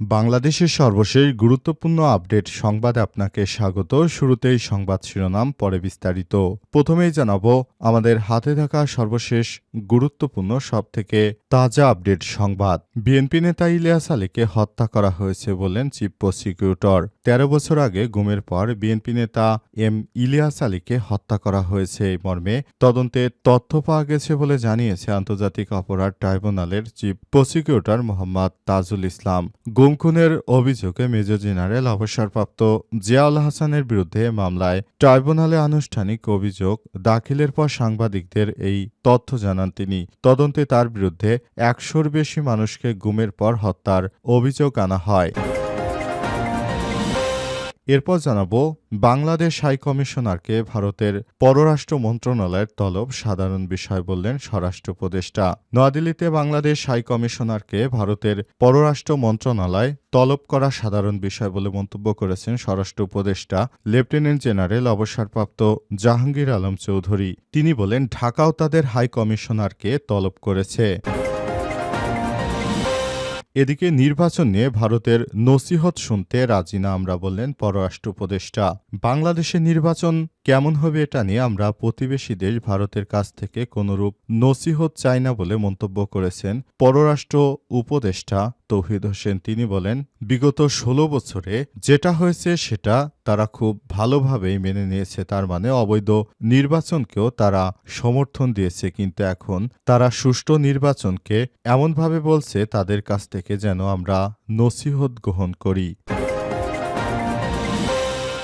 বাংলাদেশের সর্বশেষ গুরুত্বপূর্ণ আপডেট সংবাদে আপনাকে স্বাগত। শুরুতেই সংবাদ শিরোনাম, পরে বিস্তারিত। প্রথমেই জানাব, আমাদের হাতে থাকা সর্বশেষ গুরুত্বপূর্ণ, সবথেকে তাজা আপডেট সংবাদ। বিএনপি নেতা ইলিয়াস আলীকে হত্যা করা হয়েছে বললেন চিফ প্রসিকিউটর। তেরো বছর আগে গুমের পর বিএনপি নেতা এম ইলিয়াস আলীকে হত্যা করা হয়েছে এই মর্মে তদন্তে তথ্য পাওয়া গেছে বলে জানিয়েছে আন্তর্জাতিক অপরাধ ট্রাইব্যুনালের চিফ প্রসিকিউটর মোহাম্মদ তাজুল ইসলাম। গুম খুনের অভিযোগে মেজর জেনারেল অবসরপ্রাপ্ত জিয়াউল হাসানের বিরুদ্ধে মামলায় ট্রাইব্যুনালে আনুষ্ঠানিক অভিযোগ দাখিলের পর সাংবাদিকদের এই তথ্য জানান তিনি। তদন্তে তার বিরুদ্ধে একশোর বেশি মানুষকে গুমের পর হত্যার অভিযোগ আনা হয়। এরপর জানাব, বাংলাদেশ হাই কমিশনারকে ভারতের পররাষ্ট্র মন্ত্রণালয়ের তলব সাধারণ বিষয় বললেন স্বরাষ্ট্র উপদেষ্টা। নয়াদিল্লিতে বাংলাদেশ হাই কমিশনারকে ভারতের পররাষ্ট্র মন্ত্রণালয় তলব করা সাধারণ বিষয় বলে মন্তব্য করেছেন স্বরাষ্ট্র উপদেষ্টা, লেফটেন্যান্ট জেনারেল অবসরপ্রাপ্ত জাহাঙ্গীর আলম চৌধুরী। তিনি বলেন, ঢাকাও তাদের হাই কমিশনারকে তলব করেছে। এদিকে নির্বাচন নিয়ে ভারতের নসিহত শুনতে রাজি না আমরা বললেন পররাষ্ট্র উপদেষ্টা। বাংলাদেশে নির্বাচন কেমন হবে এটা নিয়ে আমরা প্রতিবেশী দেশ ভারতের কাছ থেকে কোনরূপ নসিহত চাই না বলে মন্তব্য করেছেন পররাষ্ট্র উপদেষ্টা তৌহিদ হোসেন তিনি বলেন, বিগত ষোলো বছরে যেটা হয়েছে সেটা তারা খুব ভালোভাবেই মেনে নিয়েছে। তার মানে অবৈধ নির্বাচনকেও তারা সমর্থন দিয়েছে, কিন্তু এখন তারা সুষ্ঠু নির্বাচনকে এমনভাবে বলছে, তাদের কাছ থেকে যেন আমরা নসিহত গ্রহণ করি।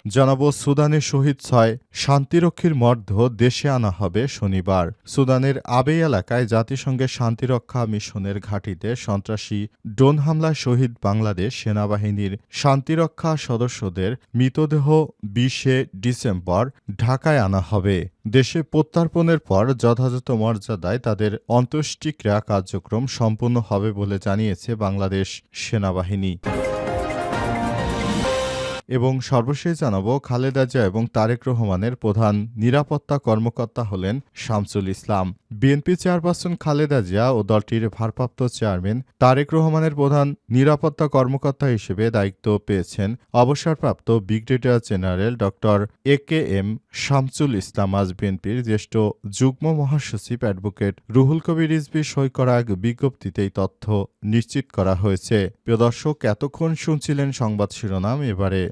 জানাব সুদানে শহীদ ছয় শান্তিরক্ষীর মর্ধ দেশে আনা হবে শনিবার। সুদানের আবে এলাকায় জাতিসংঘের শান্তিরক্ষা মিশনের ঘাঁটিতে সন্ত্রাসী ড্রোন হামলায় শহীদ বাংলাদেশ সেনাবাহিনীর শান্তিরক্ষা সদস্যদের মৃতদেহ বিশে ডিসেম্বর ঢাকায় আনা হবে। দেশে প্রত্যার্পণের পর যথাযথ মর্যাদায় তাদের অন্ত্যেষ্টিক্রিয়া কার্যক্রম সম্পন্ন হবে বলে জানিয়েছে বাংলাদেশ সেনাবাহিনী। এবং সর্বশেষ জানাব খালেদা জিয়া এবং তারেক রহমানের প্রধান নিরাপত্তা কর্মকর্তা হলেন শামসুল ইসলাম। বিএনপি চেয়ারপারসন খালেদা জিয়া ও দলটির ভারপ্রাপ্ত চেয়ারম্যান তারেক রহমানের প্রধান নিরাপত্তা কর্মকর্তা হিসেবে দায়িত্ব পেয়েছেন অবসরপ্রাপ্ত ব্রিগেডিয়ার জেনারেল ড এ কে এম শামসুল ইসলাম আজ বিএনপির জ্যেষ্ঠ যুগ্ম মহাসচিব অ্যাডভোকেট রুহুল কবির রিজভি সই করা এক বিজ্ঞপ্তিতেই তথ্য নিশ্চিত করা হয়েছে। প্রিয় দর্শক, এতক্ষণ শুনছিলেন সংবাদ শিরোনাম, এবারে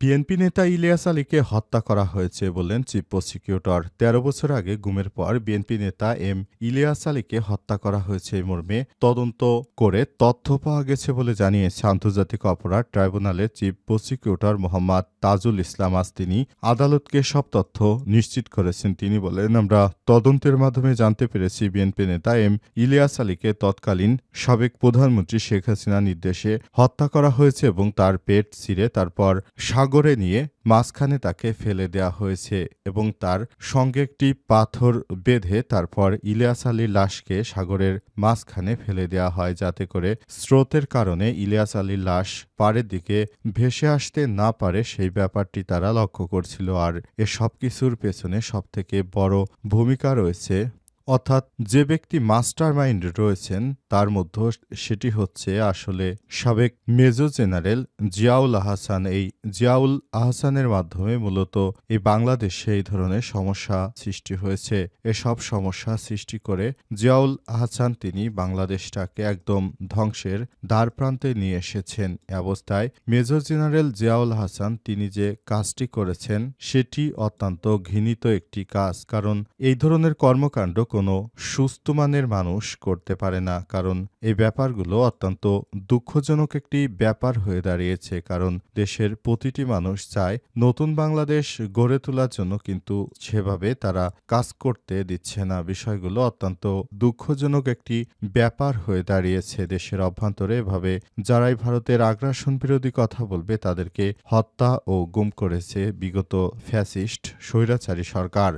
বিএনপি নেতা ইলিয়াস আলীকে হত্যা করা হয়েছে বললেন চিফ প্রসিকিউটর। তেরো বছর আগে গুমের পর বিএনপি নেতা এম ইলিয়াস আলীকে হত্যা করা হয়েছে মর্মে তদন্ত করে তথ্য পাওয়া গেছে বলে জানিয়েছে আন্তর্জাতিক অপরাধ ট্রাইব্যুনালের চিফ প্রসিকিউটর মোহাম্মদ তাজুল ইসলাম আজ তিনি আদালতকে সব তথ্য নিশ্চিত করেছেন। তিনি বলেন, আমরা তদন্তের মাধ্যমে জানতে পেরেছি বিএনপি নেতা এম ইলিয়াস আলীকে তৎকালীন সাবেক প্রধানমন্ত্রী শেখ হাসিনা নির্দেশে হত্যা করা হয়েছে এবং তার পেট ছিঁড়ে তারপর সাগরে নিয়ে মাঝখানে তাকে ফেলে দেয়া হয়েছে এবং তার সঙ্গে একটি পাথর বেঁধে তারপর ইলিয়াস আলীর লাশকে সাগরের মাঝখানে ফেলে দেয়া হয় যাতে করে স্রোতের কারণে ইলিয়াস আলীর লাশ পাড়ের দিকে ভেসে আসতে না পারে সেই ব্যাপারটি তারা লক্ষ্য করছিল। আর এ সব কিছুর পেছনে সবথেকে বড় ভূমিকা রয়েছে অর্থাৎ যে ব্যক্তি মাস্টার মাইন্ড রয়েছেন, তার মধ্যে সেটি হচ্ছে আসলে সাবেক মেজর জেনারেল জিয়াউল আহসান। এই জিয়াউল আহসানের মাধ্যমে মূলত এই বাংলাদেশে এই ধরনের সমস্যা সৃষ্টি হয়েছে। এসব সমস্যা সৃষ্টি করে জিয়াউল আহসান তিনি বাংলাদেশটাকে একদম ধ্বংসের দ্বার প্রান্তে নিয়ে এসেছেন অবস্থায়। মেজর জেনারেল জিয়াউল হাসান তিনি যে কাজটি করেছেন, সেটি অত্যন্ত ঘৃণিত একটি কাজ। কারণ এই ধরনের কর্মকাণ্ড কোনো সুস্থ মানের মানুষ করতে পারে না, কারণ এই ব্যাপারগুলো অত্যন্ত দুঃখজনক একটি ব্যাপার হয়ে দাঁড়িয়েছে, কারণ দেশের প্রতিটি মানুষ চায় নতুন বাংলাদেশ গড়ে তোলার জন্য কিন্তু সেভাবে তারা কাজ করতে দিচ্ছে না। বিষয়গুলো অত্যন্ত দুঃখজনক একটি ব্যাপার হয়ে দাঁড়িয়েছে দেশের অভ্যন্তরে। এভাবে যারাই ভারতের আগ্রাসন বিরোধী কথা বলবে, তাদেরকে হত্যা ও গুম করেছে বিগত ফ্যাসিস্ট, স্বৈরাচারী সরকার।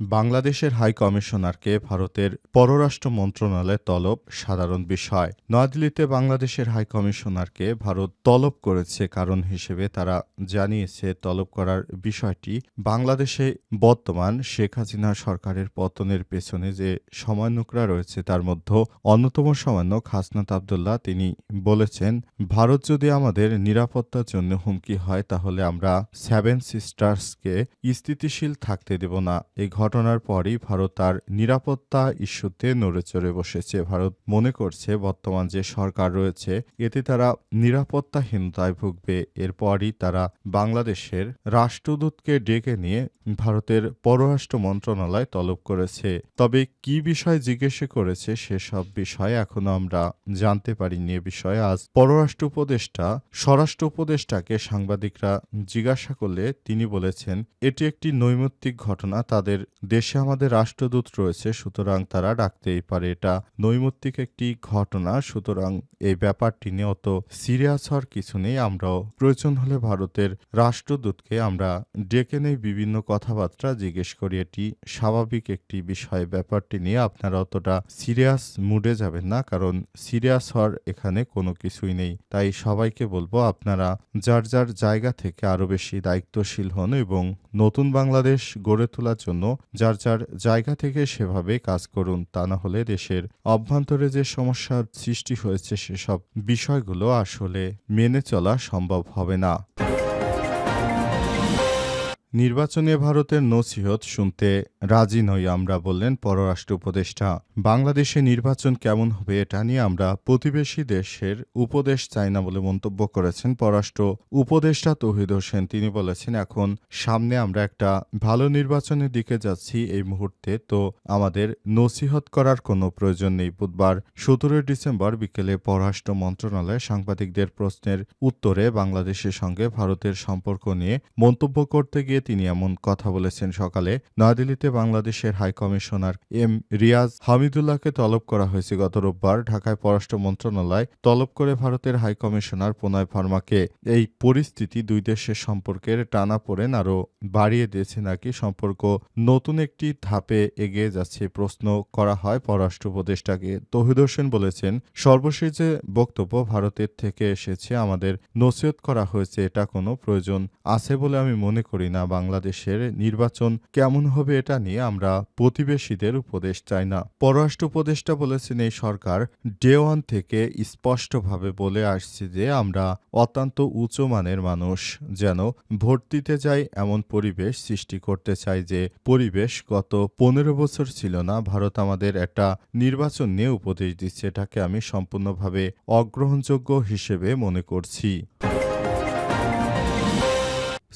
বাংলাদেশের হাই কমিশনারকে ভারতের পররাষ্ট্র মন্ত্রণালয় তলব সাধারণ বিষয়। নয়াদিল্লিতে বাংলাদেশের হাই কমিশনারকে ভারত তলব করেছে কারণ হিসেবে তারা জানিয়েছে তলব করার বিষয়টি বাংলাদেশে বর্তমান শেখ হাসিনা সরকারের পতনের পেছনে যে সমন্বয়করা রয়েছে তার মধ্যে অন্যতম সমন্বয়ক হাসনাত আবদুল্লাহ তিনি বলেছেন, ভারত যদি আমাদের নিরাপত্তার জন্য হুমকি হয় তাহলে আমরা সেভেন সিস্টার্সকে স্থিতিশীল থাকতে দেব না। এই ঘটনার পরই ভারত তার নিরাপত্তা ইস্যুতে নড়েচড়ে বসেছে। ভারত মনে করছে, বর্তমান যে সরকার রয়েছে, এতে তারা নিরাপত্তাহীনতায় ভুগবে। এরপরই তারা বাংলাদেশের রাষ্ট্রদূতকে ডেকে নিয়ে ভারতের পররাষ্ট্র মন্ত্রণালয় তলব করেছে। তবে কি বিষয় জিজ্ঞেস করেছে সেসব বিষয়ে এখনও আমরা জানতে পারিনি। এ বিষয়ে আজ পররাষ্ট্র উপদেষ্টা, স্বরাষ্ট্র উপদেষ্টাকে সাংবাদিকরা জিজ্ঞাসা করলে তিনি বলেছেন, এটি একটি নৈমিত্তিক ঘটনা। তাদের দেশে আমাদের রাষ্ট্রদূত রয়েছে, সুতরাং তারা ডাকতেই পারে। এটা নৈমিত্তিক একটি ঘটনা, সুতরাং এই ব্যাপারটি নিয়ে অত সিরিয়াস হওয়ার কিছু নেই। আমরাও প্রয়োজন হলে ভারতের রাষ্ট্রদূতকে আমরা ডেকে নেই। বিভিন্ন কথাবার্তা জিজ্ঞেস করি, এটি স্বাভাবিক একটি বিষয়। ব্যাপারটি নিয়ে আপনারা অতটা সিরিয়াস মুডে যাবেন না, কারণ সিরিয়াস হওয়ার এখানে কোনো কিছুই নেই। তাই সবাইকে বলব, আপনারা যার যার জায়গা থেকে আরও বেশি দায়িত্বশীল হন এবং নতুন বাংলাদেশ গড়ে তোলার জন্য যার যার জায়গা থেকে সেভাবে কাজ করুন, তা না হলে দেশের অভ্যন্তরে যে সমস্যার সৃষ্টি হয়েছে, সেসব বিষয়গুলো আসলে মেনে চলা সম্ভব হবে না। নির্বাচনে ভারতের নসিহত শুনতে রাজি নই আমরা বললেন পররাষ্ট্র উপদেষ্টা। বাংলাদেশে নির্বাচন কেমন হবে এটা নিয়ে আমরা প্রতিবেশী দেশের উপদেশ চাই না বলে মন্তব্য করেছেন পররাষ্ট্র উপদেষ্টা তৌহিদ হোসেন। তিনি বলেছেন, এখন সামনে আমরা একটা ভালো নির্বাচনের দিকে যাচ্ছি এই মুহূর্তে, তো আমাদের নসিহত করার কোনো প্রয়োজন নেই। বুধবার সতেরোই ডিসেম্বর বিকেলে পররাষ্ট্র মন্ত্রণালয়ে সাংবাদিকদের প্রশ্নের উত্তরে বাংলাদেশের সঙ্গে ভারতের সম্পর্ক নিয়ে মন্তব্য করতে গিয়ে তিনি এমন কথা বলেছেন সকালে, নয়াদিল্লিতে বাংলাদেশের হাই কমিশনার এম রিয়াজ হামিদুল্লাহকে তলব করা হয়েছে গত রোববার। ঢাকায় পররাষ্ট্র মন্ত্রণালয় তলব করে ভারতের হাই কমিশনার প্রণয় ফার্মাকে এই পরিস্থিতি দুই দেশের সম্পর্কের টানা পড়েন আরও বাড়িয়ে দিয়েছে নাকি সম্পর্ক নতুন একটি ধাপে এগিয়ে যাচ্ছে প্রশ্ন করা হয় পররাষ্ট্র উপদেষ্টাকে। তহিদ হোসেন বলেছেন, সর্বশেষ বক্তব্য ভারতের থেকে এসেছে, আমাদের নসিহত করা হয়েছে, এটা কোনো প্রয়োজন আছে বলে আমি মনে করি না। বাংলাদেশের নির্বাচন কেমন হবে এটা নিয়ে আমরা প্রতিবেশীদের উপদেশ চাই না। পররাষ্ট্র উপদেষ্টা বলেছেন, এই সরকার ডে ওয়ান থেকে স্পষ্টভাবে বলে আসছে যে আমরা অত্যন্ত উঁচু মানের মানুষ, যেন ভোট দিতে যাই এমন পরিবেশ সৃষ্টি করতে চাই যে পরিবেশ গত পনেরো বছর ছিল না, ভারত আমাদের একটা নির্বাচন নিয়ে উপদেশ দিচ্ছে, এটাকে আমি সম্পূর্ণভাবে অগ্রহণযোগ্য হিসেবে মনে করছি।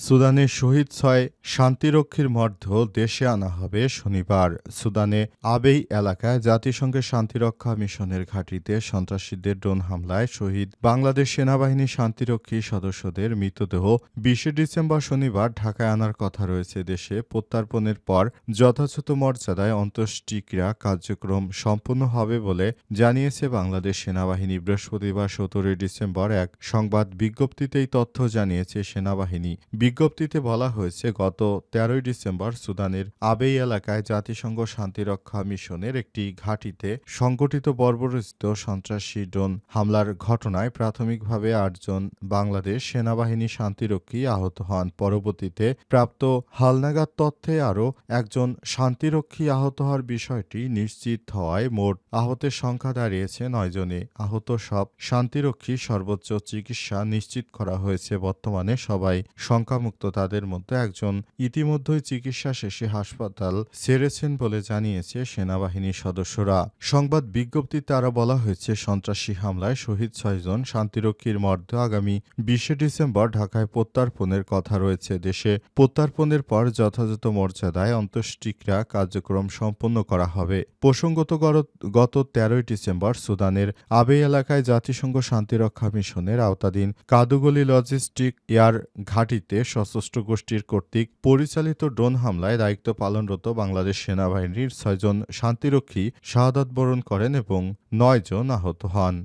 সুদানে শহীদ ছয় শান্তিরক্ষীর মর্ধ দেশে আনা হবে শনিবার। সুদানে আবেই এলাকায় জাতিসংঘের শান্তিরক্ষা মিশনের ঘাঁটিতে সন্ত্রাসীদের ড্রোন হামলায় শহীদ বাংলাদেশ সেনাবাহিনী শান্তিরক্ষী সদস্যদের মৃতদেহ বিশে ডিসেম্বর শনিবার ঢাকায় আনার কথা রয়েছে দেশে। প্রত্যার্পণের পর যথাযথ মর্যাদায় অন্ত্যেষ্টিক্রিয়া কার্যক্রম সম্পন্ন হবে বলে জানিয়েছে বাংলাদেশ সেনাবাহিনী। বৃহস্পতিবার সতেরোই ডিসেম্বর এক সংবাদ বিজ্ঞপ্তিতেই তথ্য জানিয়েছে সেনাবাহিনী। বিজ্ঞপ্তিতে বলা হয়েছে, গত তেরোই ডিসেম্বর সুদানের আবেই এলাকায় জাতিসংঘ শান্তিরক্ষা মিশনের একটি ঘাঁটিতে সংগঠিত বর্বরচিত সন্ত্রাসী ড্রোন হামলার ঘটনায় প্রাথমিকভাবে আটজন বাংলাদেশ সেনাবাহিনী শান্তিরক্ষী আহত হন। পরবর্তীতে প্রাপ্ত হালনাগাদ তথ্যে আরও, একজন শান্তিরক্ষী আহত হওয়ার বিষয়টি নিশ্চিত হওয়ায় মোট আহতের সংখ্যা দাঁড়িয়েছে নয়জনে আহত সব শান্তিরক্ষী সর্বোচ্চ চিকিৎসা নিশ্চিত করা হয়েছে। বর্তমানে সবাই শঙ্কা নেশামুক্ত তাদের মধ্যে একজন। ইতিমধ্যেই চিকিৎসা শেষে হাসপাতাল ছেড়েছেন বলে জানিয়েছে সেনাবাহিনীর সদস্যরা। সংবাদ বিজ্ঞপ্তিতে আরও বলা হয়েছে, সন্ত্রাসী হামলায় শহীদ ছয়জন, শান্তিরক্ষীর মর্ধ আগামী বিশে ডিসেম্বর ঢাকায় প্রত্যার্পণের কথা রয়েছে দেশে। প্রত্যার্পণের পর যথাযথ মর্যাদায় অন্ত্যেষ্টিক্রিয়া কার্যক্রম সম্পন্ন করা হবে। প্রসঙ্গত গত তেরোই ডিসেম্বর সুদানের আবে এলাকায় জাতিসংঘ শান্তিরক্ষা মিশনের আওতাধীন কাদুগলি লজিস্টিক এয়ার ঘাঁটিতে সশস্ত্র গোষ্ঠীর কর্তৃক পরিচালিত ড্রোন হামলায় দায়িত্ব পালনরত বাংলাদেশ সেনাবাহিনীর ছয়জন শান্তিরক্ষী শাহাদত বরণ করেন এবং নয়জন আহত হন।